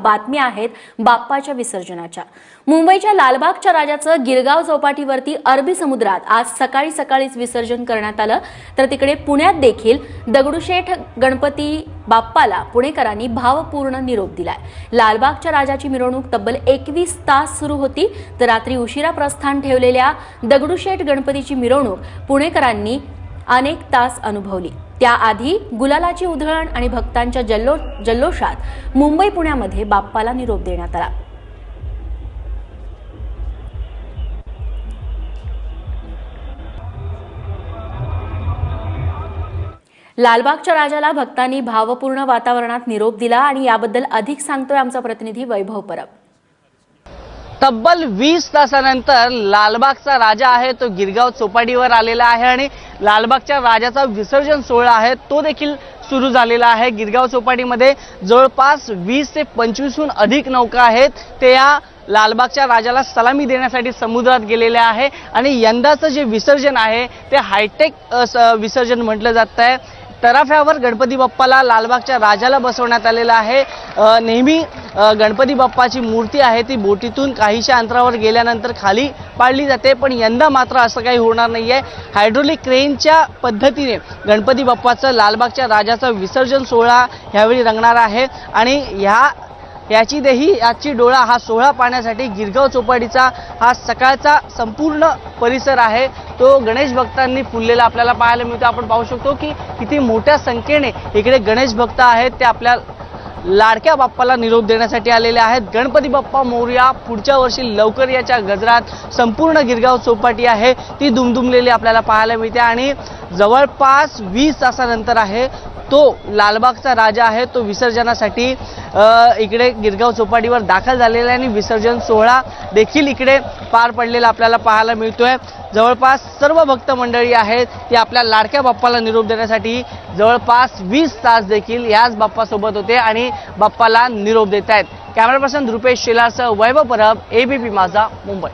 बातम्या आहेत बाप्पाच्या विसर्जनाच्या. मुंबईच्या लालबागच्या राजाचं गिरगाव चौपाटीवरती अरबी समुद्रात आज सकाळी सकाळीच विसर्जन करण्यात आलं. तर तिकडे पुण्यात देखील दगडूशेठ गणपती बाप्पाला पुणेकरांनी भावपूर्ण निरोप दिलाय. लालबागच्या राजाची मिरवणूक तब्बल एकवीस तास सुरू होती. तर रात्री उशिरा प्रस्थान ठेवलेल्या दगडूशेठ गणपतीची मिरवणूक पुणेकरांनी अनेक तास अनुभवली. त्याआधी गुलालाची उधळण आणि भक्तांच्या जल्लो जल्लोषात मुंबई पुण्यामध्ये बाप्पाला निरोप देण्यात आला. लालबागच्या राजाला भक्तांनी भावपूर्ण वातावरणात निरोप दिला आणि याबद्दल अधिक सांगतोय आमचा प्रतिनिधी वैभव परब. तब्बल वीस तासानंतर लालबागचा राजा आहे तो गिरगाव चौपाटीवर आलेला आहे आणि लालबागच्या राजाचा विसर्जन सोहळा आहे तो देखील सुरू झालेला आहे. गिरगाव चौपाटीमध्ये जवळपास वीस ते पंचवीसहून अधिक नौका आहेत. ते या लालबागच्या राजाला सलामी देण्यासाठी समुद्रात गेलेले आहे आणि यंदाचं जे विसर्जन आहे ते हायटेक विसर्जन म्हटलं जात आहे तराफ्यावर गणपती बाप्पाला लालबागच्या राजाला बसवण्यात आलेलं आहे. नेहमी गणपती बाप्पाची मूर्ती आहे ती बोटीतून काहीशा अंतरावर गेल्यानंतर खाली पाडली जाते. पण यंदा मात्र असं काही होणार नाही आहे हायड्रोलिक क्रेनच्या पद्धतीने गणपती बाप्पाचं लालबागच्या राजाचा विसर्जन सोहळा ह्यावेळी रंगणार आहे. आणि ह्या याची देही याची डोळा हा सोहळा पाहण्यासाठी गिरगाव चौपाटीचा हा सकाळचा संपूर्ण परिसर आहे. तो गणेश भक्तांनी फुललेला आपल्याला पाहायला मिळतो. आपण पाहू शकतो की किती मोठ्या संख्येने इकडे गणेश भक्त आहेत. ते आपल्या लाडक्या बाप्पाला निरोप देण्यासाठी आलेले आहेत. गणपती बाप्पा मोर्या पुढच्या वर्षी लवकर याच्या गजरात संपूर्ण गिरगाव चौपाटी आहे. ती दुमदुमलेली आपल्याला पाहायला मिळते आणि जवळपास वीस तासानंतर आहे. तो लालबागचा राजा आहे. तो विसर्जनासाठी इकडे गिरगाव चौपाटीवर दाखल झालेला आहे आणि विसर्जन सोहळा देखील इकडे पार पडलेला आपल्याला पाहायला मिळतोय. जवळपास सर्व भक्त मंडळी आहेत ती आपल्या लाडक्या बाप्पाला निरोप देण्यासाठी जवळपास वीस तास देखील याच बाप्पासोबत होते आणि बाप्पाला निरोप देत आहेत कॅमेरा पर्सन रुपेश शेलारसह वैभव परब एबीपी माझा मुंबई.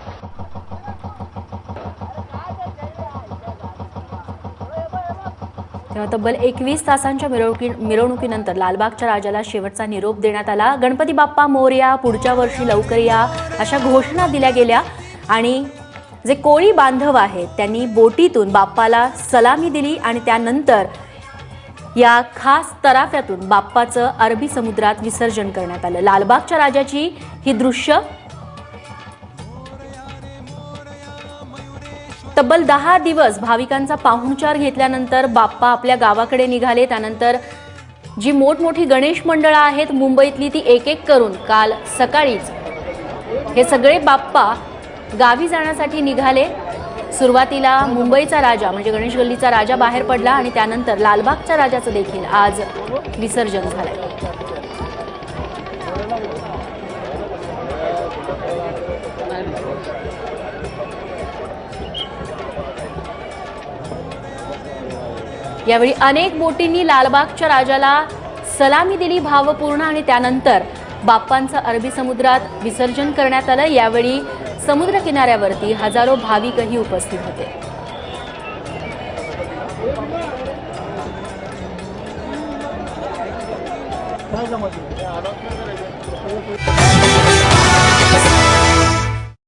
तेव्हा तब्बल एकवीस तासांच्या मिरवणुकी मिरवणुकीनंतर लालबागच्या राजाला शेवटचा निरोप देण्यात आला. गणपती बाप्पा मोरया पुढच्या वर्षी लवकर या अशा घोषणा दिल्या गेल्या. आणि जे कोळी बांधव आहेत त्यांनी बोटीतून बाप्पाला सलामी दिली आणि त्यानंतर या खास तराफ्यातून बाप्पाचं अरबी समुद्रात विसर्जन करण्यात आलं. लालबागच्या राजाची ही दृश्य तब्बल दहा दिवस भाविकांचा पाहुणचार घेतल्यानंतर बाप्पा आपल्या गावाकडे निघाले. त्यानंतर जी मोठमोठी गणेश मंडळं आहेत मुंबईतली ती एक एक करून काल सकाळीच हे सगळे बाप्पा गावी जाण्यासाठी निघाले. सुरुवातीला मुंबईचा राजा म्हणजे गणेश गल्लीचा राजा बाहेर पडला आणि त्यानंतर लालबागच्या राजाचं देखील आज विसर्जन झालं यावेळी अनेक बोटींनी लालबागच्या राजाला सलामी दिली भावपूर्ण आणि त्यानंतर बाप्पांचं अरबी समुद्रात विसर्जन करण्यात आलं. यावेळी समुद्र किनाऱ्यावरती हजारो भाविकही उपस्थित होते. काय